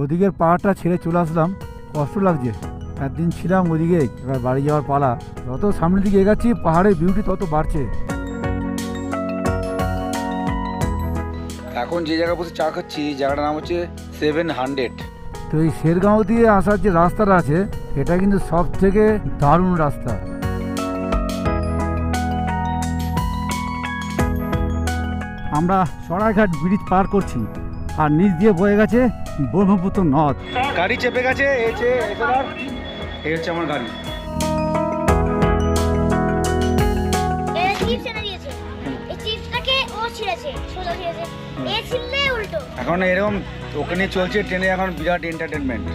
ওদিকের পাহাড়টা ছেড়ে চলে আসলাম। কষ্ট লাগছে। একদিন ছিলাম ওদিকে এবার বাড়ি যাওয়ার পালা। যত সামনের দিকে এগাচ্ছি পাহাড়ের বিউটি তত বাড়ছে। এখন যে জায়গা বসে চা খাচ্ছি জায়গাটার নাম হচ্ছে সেভেন হান্ড্রেড তো এই শেরগাঁও দিয়ে আসার যে রাস্তাটা আছে এটা কিন্তু সব থেকে দারুণ রাস্তা। আমরা সরাইঘাট ব্রিজ পার করছি। আর নিচ দিয়ে বয়ে গেছে ব্রহ্মপুত্র নদ। গাড়ি চেপে গেছে এই হচ্ছে আমার গাড়ি। এ চিপস এনে দিয়েছে। এই চিপসটাকে ও ছিঁড়েছে সোজা ছিঁড়েছে। এ ছিললে উল্টো। এখন এরকম ওখানে চলছে ট্রেনে এখন বিরাট entertainment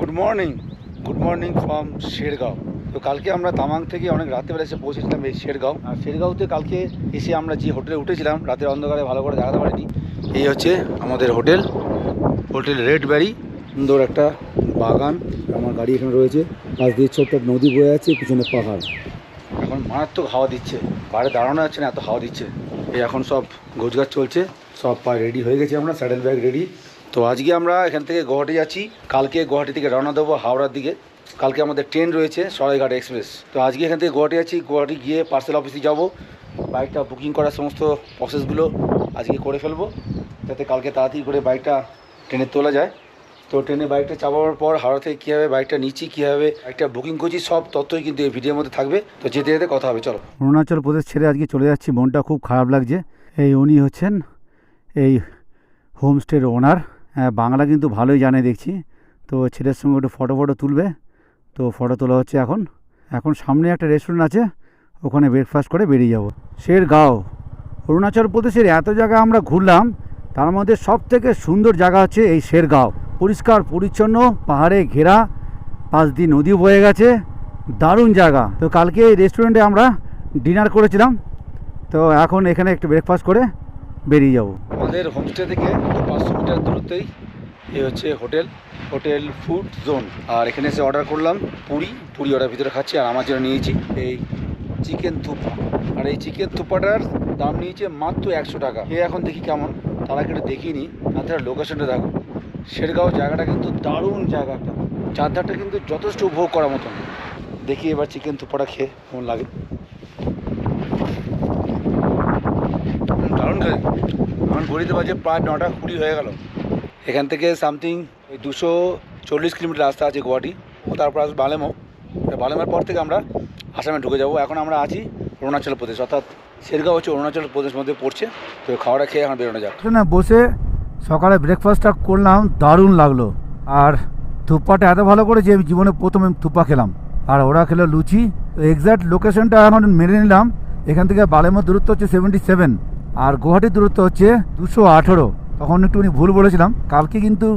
good morning good morning from Shergaon তো কালকে আমরা তামাং থেকে অনেক রাত্রেবেলা এসে পৌঁছেছিলাম এই শেরগাঁও। আর শেরগাঁওতে কালকে এসে আমরা যে হোটেলে উঠেছিলাম, রাতের অন্ধকারে ভালো করে দেখাতে পারিনি, এই হচ্ছে আমাদের হোটেল। হোটেল রেড ব্যারি, সুন্দর একটা বাগান আমার গাড়ি এখানে রয়েছে। পাশ দিয়ে ছোট্ট নদী বয়ে আছে, পিছনে পাহাড়। এখন মারাত্মক হাওয়া দিচ্ছে, বাইরে দাঁড়ানো যাচ্ছে না, এত হাওয়া দিচ্ছে। এই এখন সব গোছগাছ চলছে, সব পায়ে রেডি হয়ে গেছি আমরা স্যাডেল ব্যাগ রেডি তো আজকে আমরা এখান থেকে গুয়াহাটি যাচ্ছি, কালকে গুয়াহাটি থেকে রওনা দেবো হাওড়ার দিকে। কালকে আমাদের ট্রেন রয়েছে সরাইঘাট এক্সপ্রেস। তো আজকে এখান থেকে গুয়াহাটি আছি, গুয়াহাটি গিয়ে পার্সেল অফিসে যাব। বাইকটা বুকিং করার সমস্ত প্রসেসগুলো আজকে করে ফেলব, যাতে কালকে তাড়াতাড়ি করে বাইকটা ট্রেনে তোলা যায়। তো ট্রেনে বাইকটা চাপাবার পর হাওড়া থেকে কীভাবে বাইকটা নিচ্ছি, কীভাবে বাইকটা বুকিং করছি, সব তথ্যই কিন্তু এই ভিডিওর মধ্যে থাকবে। তো যেতে যেতে কথা হবে, চলো। অরুণাচল প্রদেশ ছেড়ে আজকে চলে যাচ্ছি, মনটা খুব খারাপ লাগছে। এই উনি হচ্ছেন, এই হোমস্টের ওনার বাংলা কিন্তু ভালোই জানে দেখছি। তো ছেলের সঙ্গে একটু ফটো ফটো তুলবে। তো ফটো তোলা হচ্ছে এখন। এখন সামনে একটা রেস্টুরেন্ট আছে, ওখানে ব্রেকফাস্ট করে বেরিয়ে যাব। শেরগাঁও। অরুণাচল প্রদেশের এত জায়গা আমরা ঘুরলাম, তার মধ্যে সব থেকে সুন্দর জায়গা হচ্ছে এই শেরগাঁও। পরিষ্কার, পরিচ্ছন্ন, পাহাড়ে ঘেরা, পাশ দিয়ে নদী বয়ে গেছে, দারুণ জায়গা। তো কালকে এই রেস্টুরেন্টে আমরা ডিনার করেছিলাম, তো এখন এখানে একটু ব্রেকফাস্ট করে বেরিয়ে যাব। আমাদের হোমস্টে থেকে পাঁচশো মিটার দূরত্বেই এই হচ্ছে হোটেল হোটেল ফুড জোন। আর এখানে এসে অর্ডার করলাম পুরি পুরি অর্ডার ভিতরে খাচ্ছি আর আমার জন্য নিয়েছি এই চিকেন থুপা। আর এই চিকেন থুপাটার দাম নিয়েছে মাত্র একশো টাকা। এ এখন দেখি কেমন, তার আগে একটু দেখিনি আর তার লোকেশনটা দেখো। শেরগাঁও জায়গাটা কিন্তু দারুণ জায়গা একটা। চারধারটা কিন্তু যথেষ্ট উপভোগ করার মতন। দেখি এবার চিকেন থুপাটা খেয়ে কেমন লাগে। দারুণ খেয়ে আমার ঘড়িতে বাজে প্রায় নটা কুড়ি হয়ে গেল। এখান থেকে সামথিং দুশো চল্লিশ কিলোমিটার রাস্তা আছে গুয়াহাটি, ও তারপর আসবে বালেমো। বালেমের পর থেকে আমরা আসামে ঢুকে যাব। এখন আমরা আছি অরুণাচল প্রদেশ, অর্থাৎ শেরগাঁও হচ্ছে অরুণাচল প্রদেশ মধ্যে পড়ছে। তো খাওয়াটা খেয়ে এখন বেরোনো যাক। না, বসে সকালে ব্রেকফাস্টটা করলাম, দারুণ লাগল। আর থুপ্পাটা এত ভালো করে যে জীবনে প্রথমে থুপ্পা খেলাম। আর ওরা খেলো লুচি। তো এক্স্যাক্ট লোকেশনটা এখন মেনে নিলাম। এখান থেকে বালেমোর দূরত্ব হচ্ছে সেভেন্টি সেভেন আর গুয়াহাটির দূরত্ব হচ্ছে দুশো আঠেরো। তখন একটুখানি ভুল বলেছিলাম। কালকে কিন্তু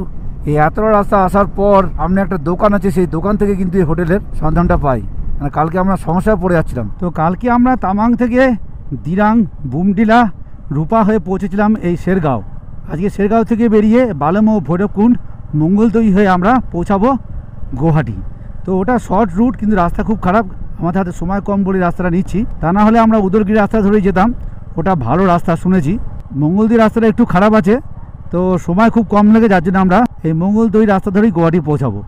এই এতটা রাস্তা আসার পর সামনে একটা দোকান আছে, সেই দোকান থেকে কিন্তু এই হোটেলের সন্ধানটা পাই। মানে কালকে আমরা সমস্যায় পড়ে যাচ্ছিলাম। তো কালকে আমরা তামাং থেকে দিরাং, বুমডিলা, রূপা হয়ে পৌঁছেছিলাম এই শেরগাঁও। আজকে শেরগাঁও থেকে বেরিয়ে বালেম ও ভৈরবকুণ্ড মঙ্গলদৈ হয়ে আমরা পৌঁছাবো গুয়াহাটি। তো ওটা শর্ট রুট, কিন্তু রাস্তা খুব খারাপ। আমাদের হাতে সময় কম বলে রাস্তাটা নিচ্ছি। তা না হলে আমরা উদরগিরি রাস্তা ধরেই যেতাম। ওটা ভালো রাস্তা শুনেছি। মঙ্গলদৈ রাস্তাটা একটু খারাপ আছে। তো সময় খুব কম লাগে যার জন্য আমরা এই মঙ্গলদৈ রাস্তা ধরেই গুয়াহাটি পৌঁছাবো।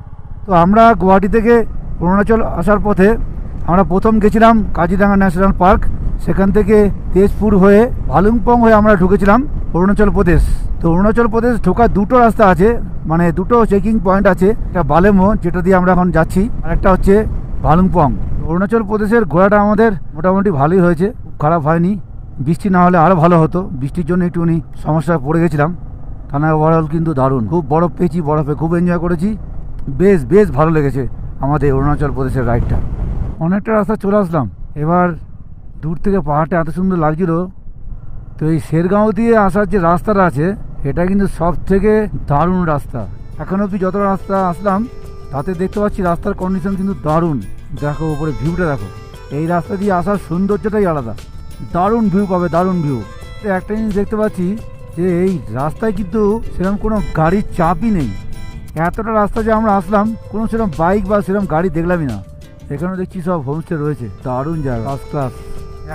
তো আমরা গুয়াহাটি থেকে অরুণাচল আসার পথে আমরা প্রথম গেছিলাম কাজিরাঙ্গা ন্যাশনাল পার্ক। সেখান থেকে তেজপুর হয়ে ভালুংপং হয়ে আমরা ঢুকেছিলাম অরুণাচল প্রদেশ। তো অরুণাচল প্রদেশ ঢোকার দুটো রাস্তা আছে মানে দুটো চেকিং পয়েন্ট আছে, একটা বালেমো যেটা দিয়ে আমরা এখন যাচ্ছি, আর একটা হচ্ছে ভালুংপং অরুণাচল প্রদেশের ঘোরাটা আমাদের মোটামুটি ভালোই হয়েছে খারাপ হয়নি। বৃষ্টি না হলে আরও ভালো হতো, বৃষ্টির জন্য একটুখানি সমস্যা পড়ে গেছিলাম। তা না ওভারঅল কিন্তু দারুণ। খুব বরফ পেয়েছি, বরফে খুব এনজয় করেছি। বেশ বেশ ভালো লেগেছে আমাদের অরুণাচল প্রদেশের রাইডটা অনেকটা রাস্তা চলে আসলাম। এবার দূর থেকে পাহাড়টা এত সুন্দর লাগছিল। তো এই শেরগাঁও দিয়ে আসার যে রাস্তাটা আছে, এটা কিন্তু সব থেকে দারুণ রাস্তা। এখন অবধি যত রাস্তা আসলাম, তাতে দেখতে পাচ্ছি রাস্তার কন্ডিশন কিন্তু দারুণ। দেখো, উপরে ভিউটা দেখো। এই রাস্তা দিয়ে আসার সৌন্দর্যটাই আলাদা। দারুণ ভিউ পাবে, দারুণ ভিউ একটা জিনিস দেখতে পাচ্ছি যে এই রাস্তায় কিন্তু সেরকম কোনো গাড়ির চাপই নেই। এতটা রাস্তা যে আমরা আসলাম, কোনো সেরকম বাইক বা সেরকম গাড়ি দেখলামই না। এখানে দেখছি সব হোমস্টে রয়েছে। দারুণ জায়গা। ফার্স্ট ক্লাস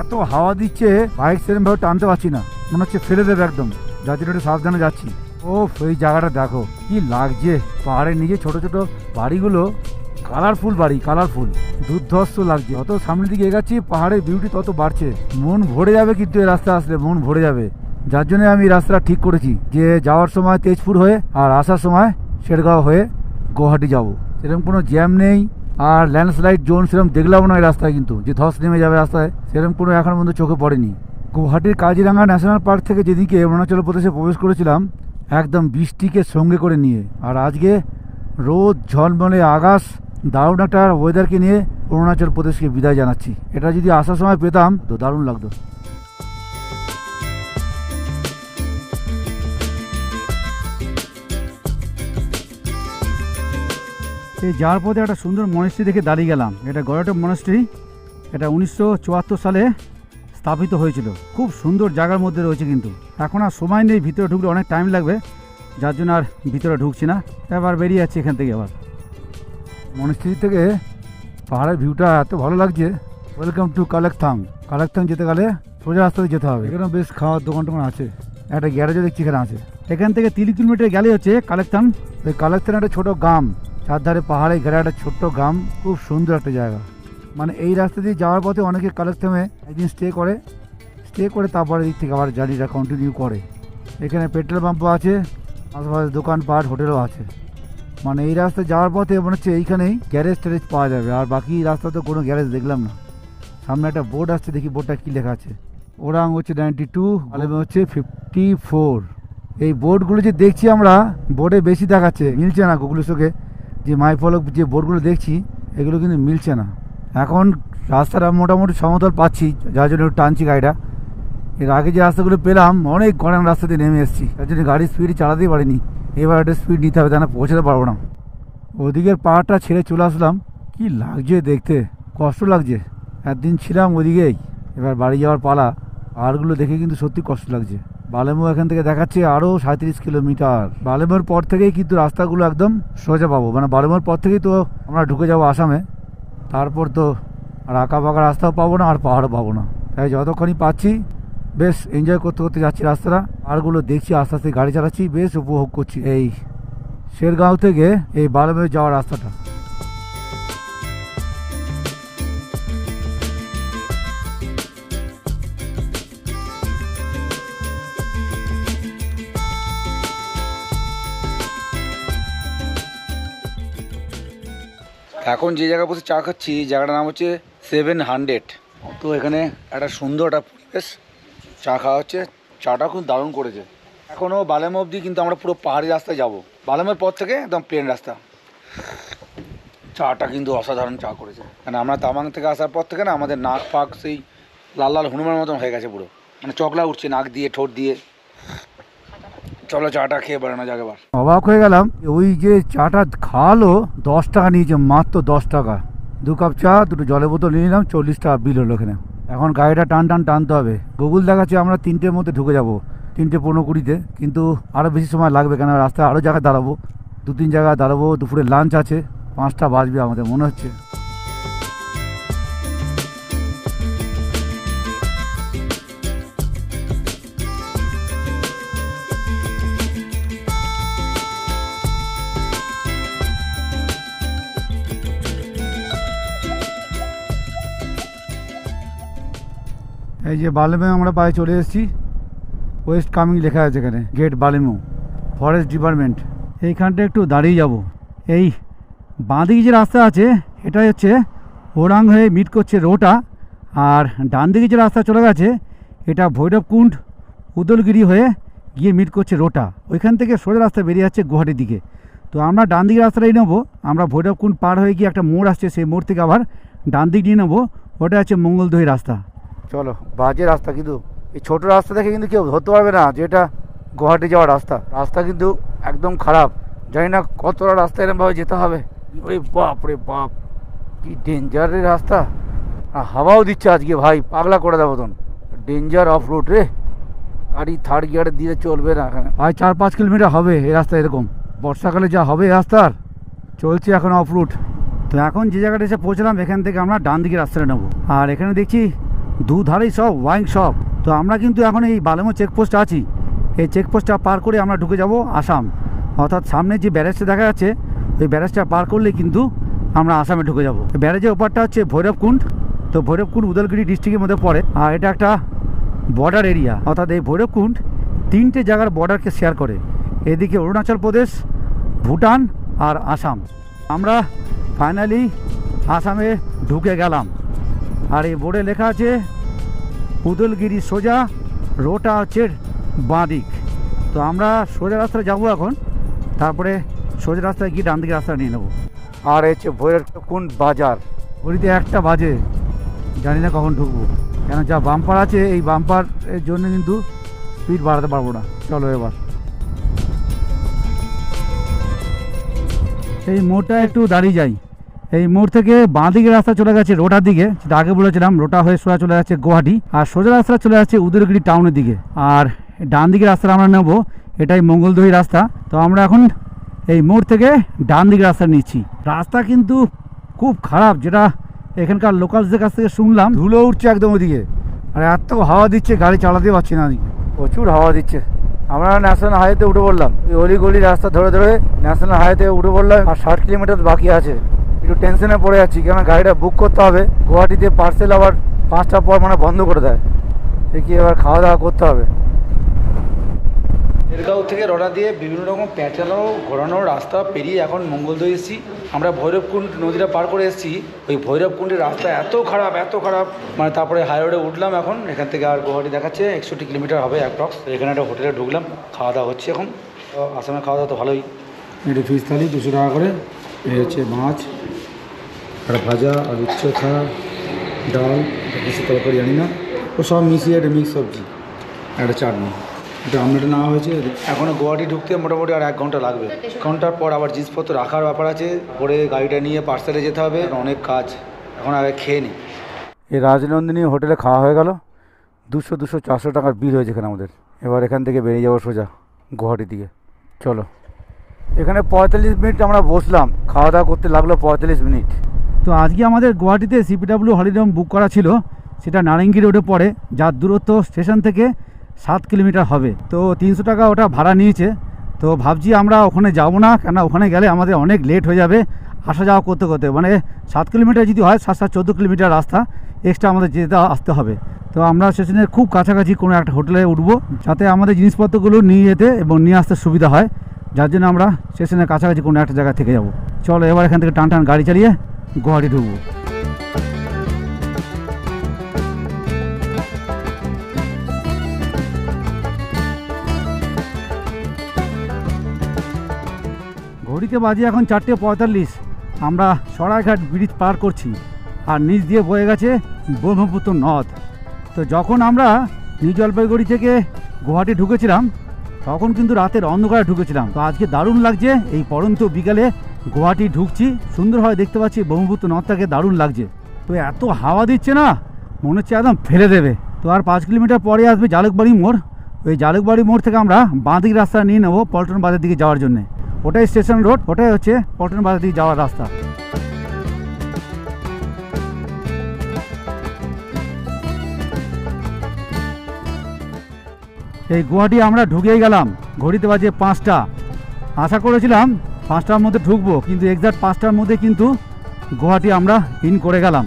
এত হাওয়া দিচ্ছে, বাইক সেরকম ভাবে টানতে পারছি না। মনে হচ্ছে ফেলে দেবে একদম। যার জন্য একটু সাবধানে যাচ্ছি। ও এই জায়গাটা দেখো, কি লাগছে। পাহাড়ের নিচে ছোট ছোট বাড়িগুলো। কালারফুল বাড়ি কালারফুল দুর্ধর্ষ লাগছে। যত সামনের দিকে এগাচ্ছি, পাহাড়ের বিউটি তত বাড়ছে। মন ভরে যাবে কিন্তু এই রাস্তা আসলে, মন ভরে যাবে। যার জন্য আমি এই রাস্তাটা ঠিক করেছি যে যাওয়ার সময় তেজপুর হয়ে আর আসার সময় শেরগাঁও হয়ে গুয়াহাটি যাব। সেরকম কোনো জ্যাম নেই আর ল্যান্ডস্লাইড জোন সেরকম দেখলাম না এই রাস্তায় কিন্তু। যে ধস নেমে যাবে রাস্তায় সেরকম কোনো এখন পর্যন্ত চোখে পড়েনি। গুয়াহাটির কাজিরাঙ্গা ন্যাশনাল পার্ক থেকে যেদিকে অরুণাচল প্রদেশে প্রবেশ করেছিলাম, একদম বৃষ্টিকে সঙ্গে করে নিয়ে। আর আজকে রোদ, ঝলমলে আকাশ, দারুণ একটা ওয়েদারকে নিয়ে অরুণাচল প্রদেশকে বিদায় জানাচ্ছি। এটা যদি আসার সময় পেতাম তো দারুণ লাগতো। এই যাওয়ার পথে একটা সুন্দর মনেস্ট্রি দেখে দাঁড়িয়ে গেলাম। এটা গড়াটো মনেস্ট্রি এটা উনিশশো চুয়াত্তর সালে স্থাপিত হয়েছিল। খুব সুন্দর জায়গার মধ্যে রয়েছে কিন্তু। এখন আর সময় নেই, ভিতরে ঢুকলে অনেক টাইম লাগবে। যার জন্য আর ভিতরে ঢুকছি না। এবার বেরিয়ে যাচ্ছি এখান থেকে আবার। মনেস্ট্রি থেকে পাহাড়ের ভিউটা এত ভালো লাগছে। ওয়েলকাম টু কালেকথাং কালেকথাং যেতে গেলে সোজা রাস্তাতে যেতে হবে। এখানে বেশ খাওয়ার দোকান টোকান আছে। একটা গ্যারেজও দেখছি এখানে আছে। এখান থেকে তিন কিলোমিটার গেলে হচ্ছে কালেকথান ওই কালেকথান একটা ছোটো গ্রাম। চারধারে পাহাড়ে ঘেরা একটা ছোট্ট গ্রাম, খুব সুন্দর একটা জায়গা। মানে এই রাস্তা দিয়ে যাওয়ার পথে অনেকে কালেকথামে একদিন স্টে করে। স্টে করে তারপরে দিক থেকে আবার জার্নিটা কন্টিনিউ করে। এখানে পেট্রোল পাম্পও আছে আশেপাশে দোকানপাট হোটেলও আছে। মানে এই রাস্তায় যাওয়ার পথে মনে হচ্ছে এইখানেই গ্যারেজ ট্যারেজ পাওয়া যাবে। আর বাকি রাস্তাতে কোনো গ্যারেজ দেখলাম না। সামনে একটা বোর্ড আসছে, দেখি বোর্ডটা কী লেখা আছে। ওরাং হচ্ছে নাইনটি টু আলেমে হচ্ছে ফিফটি ফোর এই বোর্ডগুলো যে দেখছি আমরা বোর্ডে বেশি দেখাচ্ছে, মিলছে না গুগলের সঙ্গে যে মাই ফলক যে বোর্ডগুলো দেখছি, এগুলো কিন্তু মিলছে না। এখন রাস্তাটা মোটামুটি সমতল পাচ্ছি, যার জন্য টানছি গাড়িটা। এর আগে যে রাস্তাগুলো পেলাম, অনেক গরম রাস্তা দিয়ে নেমে এসেছি। তার জন্য গাড়ির স্পিড চালাতেই পারিনি। এবার একটা স্পিড নিতে হবে তা না পৌঁছাতে পারব না। ওদিকের পাহাড়টা ছেড়ে চলে আসলাম। কি লাগছে দেখতে? কষ্ট লাগছে। একদিন ছিলাম ওদিকেই। এবার বাড়ি যাওয়ার পালা, পাহাড়গুলো দেখে কিন্তু সত্যি কষ্ট লাগছে। বালেমো এখান থেকে দেখাচ্ছে আরও সাঁত্রিশ কিলোমিটার। বালেমোর পর থেকেই কিন্তু রাস্তাগুলো একদম সোজা পাবো। মানে বালেমোর পর থেকেই তো আমরা ঢুকে যাব আসামে। তারপর তো আর আঁকা বাঁকা রাস্তাও পাবো না, আর পাহাড়ও পাবো না। তাই যতক্ষণই পাচ্ছি, বেশ এনজয় করতে করতে যাচ্ছি রাস্তাটা। পাহাড়গুলো দেখছি, আস্তে আস্তে গাড়ি চালাচ্ছি, বেশ উপভোগ করছি। এই শেরগাঁও থেকে এই বালেমে যাওয়ার রাস্তাটা। এখন যে জায়গায় বসে চা খাচ্ছি জায়গাটার নাম হচ্ছে সেভেন হান্ড্রেড তো এখানে একটা সুন্দর একটা পরিবেশ, চা খাওয়া হচ্ছে চাটা খুব দারুণ করেছে। এখনও বালেম অবধি কিন্তু আমরা পুরো পাহাড়ি রাস্তায় যাব। বালেমের পর থেকে একদম প্লেন রাস্তা। চাটা কিন্তু অসাধারণ চা করেছে। মানে আমরা তামাং থেকে আসার পর থেকে না, আমাদের নাক ফাক সেই লাল লাল হনুমানের মতন হয়ে গেছে পুরো। মানে চকলা উঠছে, নাক দিয়ে, ঠোঁট দিয়ে। চলো চাটা খেয়ে বেড়ানো যাক এবার। অবাক হয়ে গেলাম ওই যে চাটা খাওয়ালো দশ টাকা নিয়েছে, মাত্র দশ টাকা। দু কাপ চা, দুটো জলের বোতল নিয়ে নিলাম, চল্লিশ টাকা বিল হলো এখানে। এখন গাড়িটা টান টান টানতে হবে। গুগল দেখাচ্ছে আমরা তিনটের মধ্যে ঢুকে যাব, তিনটে পনেরো কুড়িতে। কিন্তু আরও বেশি সময় লাগবে কেন রাস্তায় আরও জায়গায় দাঁড়াবো। দু তিন জায়গায় দাঁড়াবো, দুপুরে লাঞ্চ আছে, পাঁচটা বাজবে আমাদের, মনে হচ্ছে। এই যে বালেমে আমরা পায়ে চলে এসেছি। ওয়েস্ট কামিং লেখা আছে এখানে গেট বালেমো ফরেস্ট ডিপার্টমেন্ট এইখানটা একটু দাঁড়িয়ে যাব। এই বাঁদিকে যে রাস্তা আছে, এটাই হচ্ছে ওরাং হয়ে মিট করছে রোটা আর ডান দিকে যে রাস্তা চলে গেছে, এটা ভৈরবকুণ্ড, উদলগিরি হয়ে গিয়ে মিট করছে রোটা ওইখান থেকে সোজা রাস্তা বেরিয়ে যাচ্ছে গুয়াহাটির দিকে। তো আমরা ডান দিকে রাস্তাটাই নেব। আমরা ভৈরবকুণ্ড পার হয়ে গিয়ে একটা মোড় আসছে, সেই মোড় থেকে আবার ডান দিক নিয়ে নেব। ওটা হচ্ছে মঙ্গলদহি রাস্তা। চলো, বাজে রাস্তা কিন্তু, এই ছোট রাস্তা দেখে কিন্তু কেউ ধরতে পারবে না যে এটা গুয়াহাটি যাওয়ার রাস্তা। রাস্তা কিন্তু একদম খারাপ। জানি না কতটা রাস্তা এরমভাবে যেতে হবে। ওরে বাপ রে বাপ, কি ডেঞ্জারের রাস্তা। আর হাওয়াও দিচ্ছে আজকে, ভাই, পাগলা করে দেবো তখন। ডেঞ্জার অফ রোড রে। গাড়ি থার্ড গিয়ারে দিয়ে চলবে না এখানে। ভাই, চার পাঁচ কিলোমিটার হবে এই রাস্তা এরকম। বর্ষাকালে যা হবে এই রাস্তার, চলছে এখন অফ রুট তো এখন যে জায়গাটা এসে পৌঁছলাম, এখান থেকে আমরা ডান দিকে রাস্তাটা নেব। আর এখানে দেখছি দুধারেই সব, ওয়াইন শপ তো আমরা কিন্তু এখন এই বালেমো চেকপোস্ট আছি। এই চেকপোস্টটা পার করে আমরা ঢুকে যাব আসাম। অর্থাৎ সামনে যে ব্যারেজটা দেখা যাচ্ছে, ওই ব্যারেজটা পার করলে কিন্তু আমরা আসামে ঢুকে যাব। ব্যারেজের ওপারটা হচ্ছে ভৈরবকুণ্ড তো ভৈরবকুণ্ড উদলগুড়ি ডিস্ট্রিক্টের মধ্যে পড়ে। আর এটা একটা বর্ডার এরিয়া অর্থাৎ এই ভৈরবকুণ্ড তিনটে জায়গার বর্ডারকে শেয়ার করে। এদিকে অরুণাচল প্রদেশ, ভুটান আর আসাম। আমরা ফাইনালি আসামে ঢুকে গেলাম। আর এই বোর্ডে লেখা আছে উদলগিরি সোজা রোটা হচ্ছে বাঁ দিক। তো আমরা সোজা রাস্তায় যাব এখন তারপরে সোজা রাস্তায় গিয়ে ডান দিকে রাস্তা নিয়ে নেব। আর হচ্ছে কোন বাজার। ঘড়িতে একটা বাজে জানি না কখন ঢুকবো। কেন যা বাম্পার আছে এই বাম্পার এর জন্য কিন্তু স্পিড বাড়াতে পারব না। চলো এবার। এই মোড়টা একটু দাঁড়িয়ে যাই। এই মোড় থেকে বাঁ দিকে রাস্তা চলে গেছে রোটার দিকে, যেটা আগে বলেছিলাম, রোটা হয়ে সোজা চলে যাচ্ছে গুয়াহাটি। আর সোজা রাস্তা চলে যাচ্ছে উদয়গিরি টাউনের দিকে। আর ডান দিকে রাস্তা আমরা নেব, এটাই মঙ্গলদহি রাস্তা। তো আমরা এখন এই মোড় থেকে ডান দিকে রাস্তা নিচ্ছি। রাস্তা কিন্তু খুব খারাপ, যেটা এখানকার লোকালসদের কাছ থেকে শুনলাম। ধুলো উঠছে একদম ওদিকে। আর এত হাওয়া দিচ্ছে, গাড়ি চালাতে পারছি না প্রচুর হাওয়া দিচ্ছে। আমরা ন্যাশনাল হাইওয়েতে উঠে পড়লাম। এই অলি গলি রাস্তা ধরে ধরে ন্যাশনাল হাইওয়েতে উঠে পড়লাম, আর ষাট কিলোমিটার বাকি আছে। একটু টেনশনে পড়ে যাচ্ছি কেন গাড়িটা বুক করতে হবে। গুয়াহাটিতে পার্সেল আবার পাঁচটার পর মানে বন্ধ করে দেয়। দেখি এবার খাওয়া দাওয়া করতে হবে। শেরগাঁও থেকে রওনা দিয়ে বিভিন্ন রকম প্যাঁচানো ঘোরানোর রাস্তা পেরিয়ে এখন মঙ্গলদৈ এসেছি। আমরা ভৈরবকুণ্ড নদীটা পার করে এসেছি। ওই ভৈরবকুণ্ডের রাস্তা এত খারাপ এত খারাপ। মানে তারপরে হাইরোডে উঠলাম এখন। এখান থেকে আর গুয়াহাটি দেখাচ্ছে একষট্টি কিলোমিটার হবে অ্যাপ্রক্স এখানে একটা হোটেলে ঢুকলাম খাওয়া দাওয়া হচ্ছে এখন। তো আসামে খাওয়া দাওয়া তো ভালোই। এটা ফিস থালি দুশো টাকা করে। এই হচ্ছে মাছ। আর ভাজা, আর উচ্চখা ডাল কিছু তরকারি জানি না। ও সব মিশিয়ে একটা মিক্স সবজি, একটা চাটনি। এটা আমলেট নেওয়া হয়েছে। এখনও গুয়াহাটি ঢুকতে মোটামুটি আর এক ঘণ্টা লাগবে। ঘণ্টার পর আবার জিনিসপত্র রাখার ব্যাপার আছে। পরে গাড়িটা নিয়ে পার্সেলে যেতে হবে। অনেক কাজ। এখন আগে খেয়ে নিই। এই রাজনন্দিনী হোটেলে খাওয়া হয়ে গেল। দুশো দুশো, চারশো টাকার বিল হয়েছে এখানে আমাদের। এবার এখান থেকে বেরিয়ে যাব সোজা গুয়াহাটির দিকে। চলো। এখানে পঁয়তাল্লিশ মিনিট আমরা বসলাম। খাওয়া দাওয়া করতে লাগল পঁয়তাল্লিশ মিনিট। তো আজকে আমাদের গুয়াহাটিতে সিপিডাব্লিউ হলিডে বুক করা ছিল। সেটা নারেঙ্গি রোডে পড়ে, যার দূরত্ব স্টেশন থেকে সাত কিলোমিটার হবে। তো তিনশো টাকা ওটা ভাড়া নিয়েছে। তো ভাবছি আমরা ওখানে যাব না কেন ওখানে গেলে আমাদের অনেক লেট হয়ে যাবে আসা যাওয়া করতে করতে। মানে সাত কিলোমিটার যদি হয় সাত সাত চোদ্দ কিলোমিটার রাস্তা এক্সট্রা আমাদের যেতে আসতে হবে। তো আমরা স্টেশনের খুব কাছাকাছি কোনো একটা হোটেলে উঠবো, যাতে আমাদের জিনিসপত্রগুলো নিয়ে যেতে এবং নিয়ে আসতে সুবিধা হয়। যার জন্য আমরা স্টেশনের কাছাকাছি কোনো একটা জায়গা থেকে যাব। চলো এবার এখান থেকে টান টান গাড়ি চালিয়ে গুয়াহাটি ঢুকবো। ঘড়িতে বাজে এখন চারটে পঁয়তাল্লিশ। আমরা সরাইঘাট ব্রিজ পার করছি। আর নিচ দিয়ে বয়ে গেছে ব্রহ্মপুত্র নদ। তো যখন আমরা নিউ জলপাইগুড়ি থেকে গুয়াহাটি ঢুকেছিলাম, তখন কিন্তু রাতের অন্ধকারে ঢুকেছিলাম। তো আজকে দারুণ লাগছে এই পরন্ত বিকালে গুয়াহাটি ঢুকছি সুন্দরভাবে দেখতে পাচ্ছি, ব্রহ্মপুত্র নদটাকে দারুণ লাগছে। তো এত হাওয়া দিচ্ছে না, মনে হচ্ছে একদম ফেলে দেবে। তো আর পাঁচ কিলোমিটার পরে আসবে জালুকবাড়ি মোড়। ওই জালুকবাড়ি মোড় থেকে আমরা বাঁদিক রাস্তা নিয়ে নেব পল্টন বাজার দিকে যাওয়ার জন্য। ওটাই স্টেশন রোড, ওটাই হচ্ছে পল্টন বাজার দিকে যাওয়ার রাস্তা। এই গুয়াহাটি আমরা ঢুকেই গেলাম, ঘড়িতে বাজে পাঁচটা। আশা করেছিলাম পাঁচটার মধ্যে ঢুকবো, কিন্তু এক্সাক্ট পাঁচটার মধ্যে কিন্তু গুয়াহাটি আমরা ইন করে গেলাম।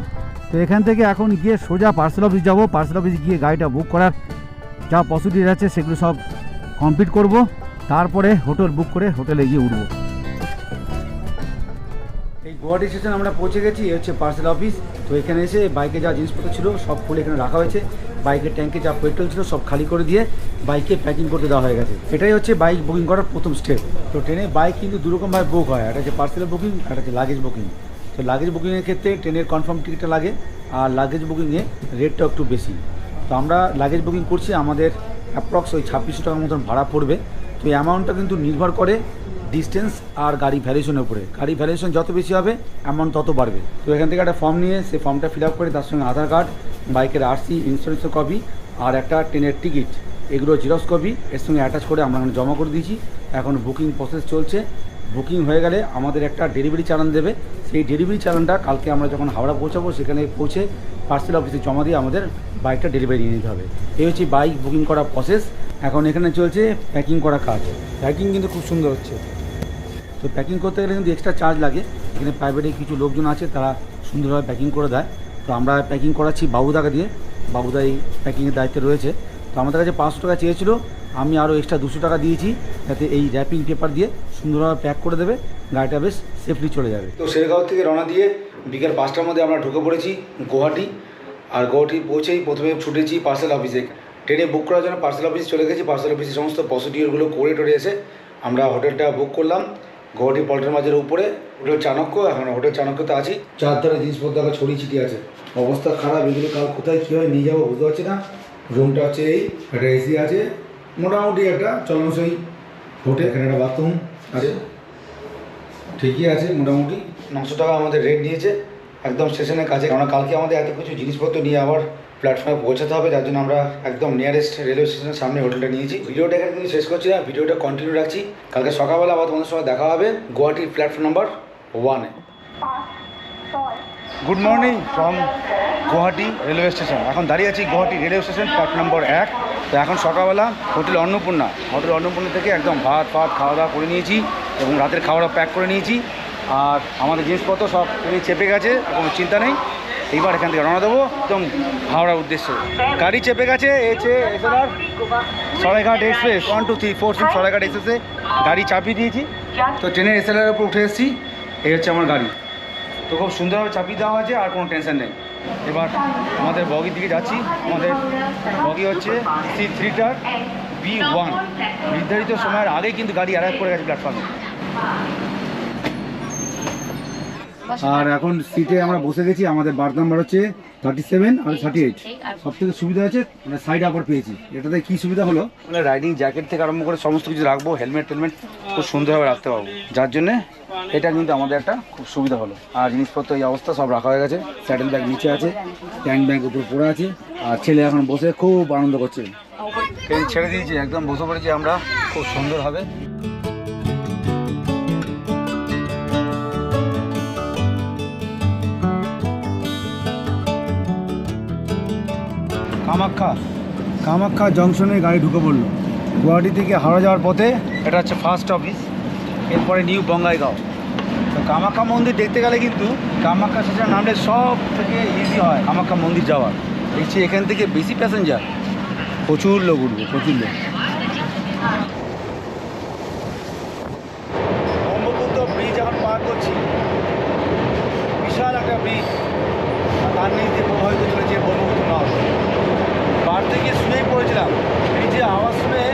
তো এখান থেকে এখন গিয়ে সোজা পার্সেল অফিস যাব পার্সেল অফিস গিয়ে গাড়িটা বুক করার যা প্রসিডিউর আছে সেগুলো সব কমপ্লিট করব, তারপরে হোটেল বুক করে হোটেলে গিয়ে উঠবো। এই গুয়াহাটি স্টেশন আমরা পৌঁছে গেছি হচ্ছে পার্সেল অফিস তো এখানে এসে বাইকে যা জিনিসপত্র ছিল সব খুলে এখানে রাখা হয়েছে। বাইকের ট্যাঙ্কে যা পেট্রোল ছিল সব খালি করে দিয়ে বাইকে প্যাকিং করতে দেওয়া হয়ে গেছে। এটাই হচ্ছে বাইক বুকিং করার প্রথম স্টেপ তো ট্রেনে বাইক কিন্তু দুরকমভাবে বুক হয়। একটা হচ্ছে পার্সেল বুকিং একটা হচ্ছে লাগেজ বুকিং তো লাগেজ বুকিংয়ের ক্ষেত্রে ট্রেনের কনফার্ম টিকিটটা লাগে আর লাগেজ বুকিংয়ে রেটটা একটু বেশি। তো আমরা লাগেজ বুকিং করছি, আমাদের অ্যাপ্রক্স ওই ছাব্বিশশো টাকার মতন ভাড়া পড়বে। তো এই অ্যামাউন্টটা কিন্তু নির্ভর করে ডিস্টেন্স আর গাড়ি ভ্যালুয়েশনের উপরে। গাড়ি ভ্যালুয়েশন যত বেশি হবে অ্যামাউন্ট তত বাড়বে। তো এখান থেকে একটা ফর্ম নিয়ে সেই ফর্মটা ফিল আপ করে তার সঙ্গে আধার কার্ড বাইকের আরসি ইন্স্যুরেন্সের কপি আর একটা ট্রেনের টিকিট এগুলো জিরক্স কপি এর সঙ্গে অ্যাটাচ করে আমরা এখানে জমা করে দিয়েছি। এখন বুকিং প্রসেস চলছে। বুকিং হয়ে গেলে আমাদের একটা ডেলিভারি চালান দেবে। সেই ডেলিভারি চালানটা কালকে আমরা যখন হাওড়া পৌঁছাবো, সেখানে পৌঁছে পার্সেল অফিসে জমা দিয়ে আমাদের বাইকটা ডেলিভারি নিয়ে নিতে হবে। এই হচ্ছে বাইক বুকিং করা প্রসেস এখন এখানে চলছে প্যাকিং করা কাজ। প্যাকিং কিন্তু খুব সুন্দর হচ্ছে। তো প্যাকিং করতে গেলে কিন্তু এক্সট্রা চার্জ লাগে। এখানে প্রাইভেটে কিছু লোকজন আছে তারা সুন্দরভাবে প্যাকিং করে দেয়। তো আমরা প্যাকিং করাচ্ছি বাবুদাকে দিয়ে। বাবুদা এই প্যাকিংয়ের দায়িত্বে রয়েছে। তো আমাদের কাছে পাঁচশো টাকা চেয়েছিল। আমি আরও এক্সট্রা দুশো টাকা দিয়েছি যাতে এই র্যাপিং পেপার দিয়ে সুন্দরভাবে প্যাক করে দেবে। গাড়িটা বেশ সেফলি চলে যাবে। তো শেরগাঁও থেকে রওনা দিয়ে বিকেল পাঁচটার মধ্যে আমরা ঢুকে পড়েছি গুয়াহাটি। আর গুয়াহাটি পৌঁছেই প্রথমে ছুটেছি পার্সেল অফিসে ট্রেনে বুক করার জন্য পার্সেল অফিসে চলে গেছি। পার্সেল অফিসে সমস্ত প্রসিডিওরগুলো করে টরে এসে আমরা হোটেলটা বুক করলাম। গুয়াহাটি পল্টন মাঝের উপরে। হোটেল চাণক্য। এখন হোটেল চাণক্যতে আছি। চারধারে জিনিসপত্র আগে ছড়িয়ে ছিটিয়ে আছে। অবস্থা খারাপ। এগুলো কাল কোথায়, কীভাবে নিয়ে যাব বুঝতে পারছি না। রুমটা হচ্ছে এই, একটা এসি আছে। মোটামুটি একটা চলনসই হোটেল এখানে একটা বাথরুম আছে। ঠিকই আছে মোটামুটি। নশো টাকা আমাদের রেট নিয়েছে। একদম স্টেশনের কাছে। কারণ কালকে আমাদের এত কিছু জিনিসপত্র নিয়ে আবার প্ল্যাটফর্মে পৌঁছাতে হবে, যার জন্য আমরা একদম নিয়ারেস্ট রেলওয়ে স্টেশনের সামনে হোটেলটা নিয়েছি। ভিডিওটা এখানে কিন্তু শেষ করছি না, ভিডিওটা কন্টিনিউ রাখছি। কালকে সকালবেলা আবার তোমাদের সঙ্গে দেখা হবে গুয়াহাটির প্ল্যাটফর্ম নাম্বার ওয়ানে good morning from Guwahati railway station এখন দাঁড়িয়ে আছি Guwahati railway station platform number এক। তো এখন সকালবেলা হোটেল অন্নপূর্ণা। হোটেল অন্নপূর্ণা থেকে একদম ভাত ফাত খাওয়া দাওয়া করে নিয়েছি এবং রাতের খাওয়াটা প্যাক করে নিয়েছি। আর আমাদের জিনিসপত্র সব চেপে গেছে, কোনো চিন্তা নেই। এইবার এখান থেকে রওনা দেবো। একদম হাওড়ার উদ্দেশ্যে। গাড়ি চেপে গেছে, এসে SR Saraighat express one two three four six Saraighat এক্সপ্রেসে গাড়ি চাপিয়ে দিয়েছি। তো ট্রেনের এসএলআর উপর উঠে এসেছি, এই হচ্ছে আমার গাড়ি। তো খুব সুন্দরভাবে চাপিয়ে দেওয়া আছে আর কোনো টেনশন নেই। এবার আমাদের বগির দিকে যাচ্ছি। আমাদের বগি হচ্ছে সি থ্রিটার বি ওয়ান নির্ধারিত সময়ের আগে কিন্তু গাড়ি অ্যারাইভ করে গেছে প্ল্যাটফর্মে আর এখন সিটে আমরা বসে গেছি আমাদের বার্থ নাম্বার হচ্ছে থার্টি সেভেন আর থার্টি এইট সব থেকে সুবিধা আছে মানে সাইড আবার পেয়েছি। এটাতে কি সুবিধা হলো? মানে রাইডিং জ্যাকেট থেকে আরম্ভ করে সমস্ত কিছু রাখব হেলমেট টেলমেট খুব সুন্দরভাবে রাখতে পারব। যার জন্যে এটা কিন্তু আমাদের একটা খুব সুবিধা হলো। আর জিনিসপত্র এই অবস্থা সব রাখা হয়ে গেছে স্যাটেল ব্যাগ নিচে আছে ট্যাঙ্ক ব্যাগ উপর পড়ে আছে আর ছেলে এখন বসে খুব আনন্দ করছে। ট্রেন ছেড়ে দিয়েছি একদম বসে পড়েছি আমরা খুব সুন্দর হবে কামাখ্যা কামাখ্যা জংশনে গাড়ি ঢুকে পড়ল। গুয়াহাটি থেকে হাওড়া যাওয়ার পথে এটা হচ্ছে ফার্স্ট অফিস এরপরে নিউ বঙ্গাইগাঁও। তো কামাখ্যা মন্দির দেখতে গেলে কিন্তু কামাখ্যা স্টেশন নামলে সব থেকে ইজি হয়, কামাখ্যা মন্দির যাওয়ার। দেখছি এখান থেকে বেশি প্যাসেঞ্জার প্রচুর লোক উঠবে, প্রচুর লোক ব্রহ্মপুত্র ব্রিজ এখন পার করছি বিশাল একটা ব্রিজ আর তার নিচ দিয়ে প্রবাহিত চলেছে ব্রহ্মপুত্র নদ বার থেকে শুনেই পড়েছিলাম ব্রিজে আওয়াজ শুনে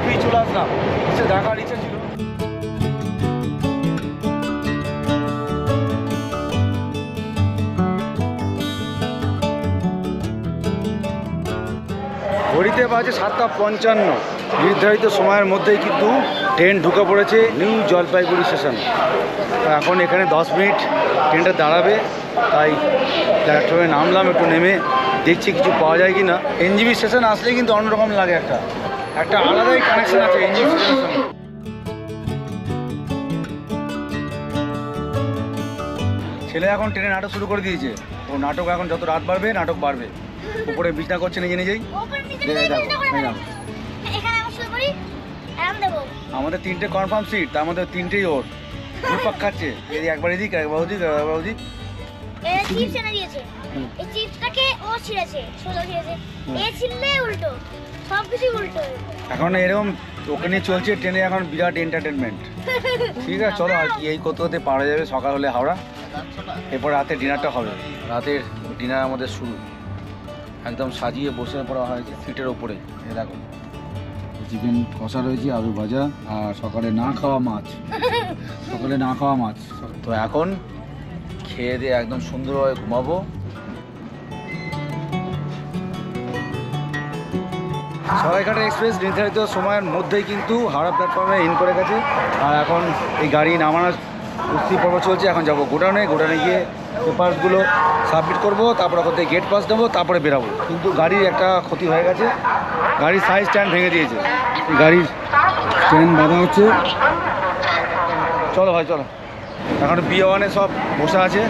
লাফিয়ে চলে আসলাম। নিচে দেখার ইচ্ছে ছিল। ঘড়িতে বাজে সাতটা পঞ্চান্ন। নির্ধারিত সময়ের মধ্যেই কিন্তু ট্রেন ঢুকে পড়েছে নিউ জলপাইগুড়ি স্টেশন। এখন এখানে দশ মিনিট ট্রেনটা দাঁড়াবে, তাই প্ল্যাটফর্মে নামলাম, একটু নেমে দেখছি কিছু পাওয়া যায় কি না এনজিবি স্টেশন আসলে কিন্তু অন্যরকম লাগে একটা। একটা আলাদাই কানেকশন আছে ছেলে এখন ট্রেনে নাটক শুরু করে দিয়েছে। ও নাটক এখন যত রাত বাড়বে নাটক বাড়বে। উপরে বিছনা করছে নিজে নিজেই। আমাদের তিনটে কনফার্ম সিট তার মধ্যে তিনটেই ওর। ঘুরপাক খাচ্ছে। এদিক একবার এদিক একবার ওদিক একবার ওদিক। চিপস এনে দিয়েছে। এই চিপসটাকে ও ছিঁড়েছে সোজা ছিঁড়েছে। এ কিছু উল্টো। এখন এরকম ওকে নিয়ে চলছে ট্রেনে, এখন বিরাট এন্টারটেনমেন্ট ঠিক আছে, চলো আর কি, এই করতে করতে পারা যাবে? সকাল হলে হাওড়া। এরপর রাতে ডিনারটা হবে। রাতের ডিনার আমাদের শুরু। একদম সাজিয়ে বসে পড়া হয়েছে সিটের ওপরে। এ দেখো। চিকেন কষা রয়েছে, আলু ভাজা, আর সকালে না খাওয়া মাছ। সকালে না খাওয়া মাছ। তো এখন খেয়ে দিয়ে একদম সুন্দরভাবে ঘুমাবো। সরাইঘাটা এক্সপ্রেস নির্ধারিত সময়ের মধ্যেই কিন্তু হাওড়া প্ল্যাটফর্মে ইন করে গেছে। আর এখন এই গাড়ি নামানোর কুস্তি পর্ব চলছে। এখন যাব গোডাউনে। গোডাউনে গিয়ে পেপারসগুলো সাবমিট করব, তারপর ওখান থেকে গেট পাস দেবো, তারপরে বেরাবো। কিন্তু গাড়ির একটা ক্ষতি হয়ে গেছে। গাড়ির সাইড স্ট্যান্ড ভেঙে দিয়েছে। গাড়ির স্ট্যান্ড বাঁধা হচ্ছে। চলো ভাই, চলো। এখন বিয়ে ওয়ানে সব বসে আছে।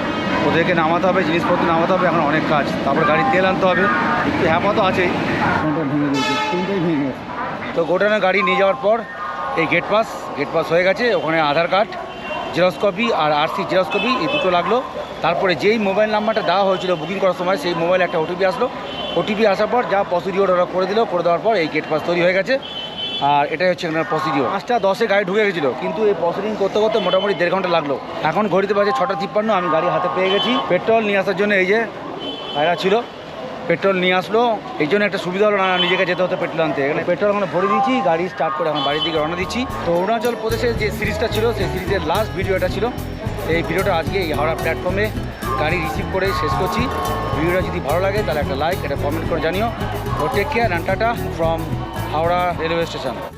ওদেরকে নামাতে হবে জিনিসপত্র নামাতে হবে এখন অনেক কাজ। তারপর গাড়ির তেল আনতে হবে একটু হ্যাপা তো আছেই। ভেঙে দিয়েছে তিনটাই ভেঙে গেছে। তো গোটানো গাড়ি নিয়ে যাওয়ার পর এই গেট পাস গেট পাস হয়ে গেছে ওখানে আধার কার্ড জেরক্স কপি আর আরসি জেরক্স কপি এই দুটো লাগল। তারপরে যেই মোবাইল নাম্বারটা দেওয়া হয়েছিল বুকিং করার সময় সেই মোবাইলে একটা ওটিপি আসলো। ওটিপি আসার পর যা প্রসিডিওর ওরা করে দিল করে দেওয়ার পর এই গেট পাস তৈরি হয়ে গেছে। আর এটাই হচ্ছে এখানে প্রসিডিওর পাঁচটা দশে গাড়ি ঢুকে গেছিল, কিন্তু এই প্রসিডিং করতে করতে মোটামুটি দেড় ঘণ্টা লাগল। এখন ঘড়িতে বাজে ছটা তিপ্পান্ন, আমি গাড়ি হাতে পেয়ে গেছি। পেট্রোল নিয়ে আসার জন্য এই যে ভাইরা ছিল, পেট্রোল নিয়ে আসলো। এই জন্য একটা সুবিধা হলো না নিজেকে যেতে হতো পেট্রোল আনতে। এখানে পেট্রোল এখন ভরে দিয়েছি, গাড়ি স্টার্ট করে এখন বাড়ির দিকে রওনা দিচ্ছি। তো অরুণাচল প্রদেশের যে সিরিজটা ছিল, সেই সিরিজের লাস্ট ভিডিও এটা ছিল। এই ভিডিওটা আজকে এই হাওড়া প্ল্যাটফর্মে গাড়ি রিসিভ করে শেষ করছি। ভিডিওটা যদি ভালো লাগে, তাহলে একটা লাইক একটা কমেন্ট করে জানিও। ও take care and tata from Howrah railway station.